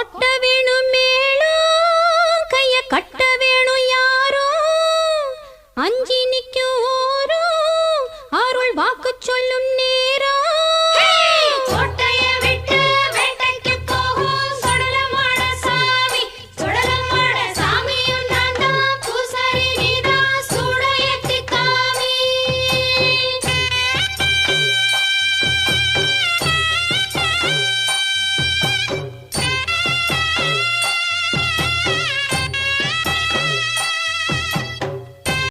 கொட்ட வேணும் மேலோ கைய கட்ட வேணும் யாரோ? அஞ்சி நிக்கும் அருள் வாக்கு சொல்லும்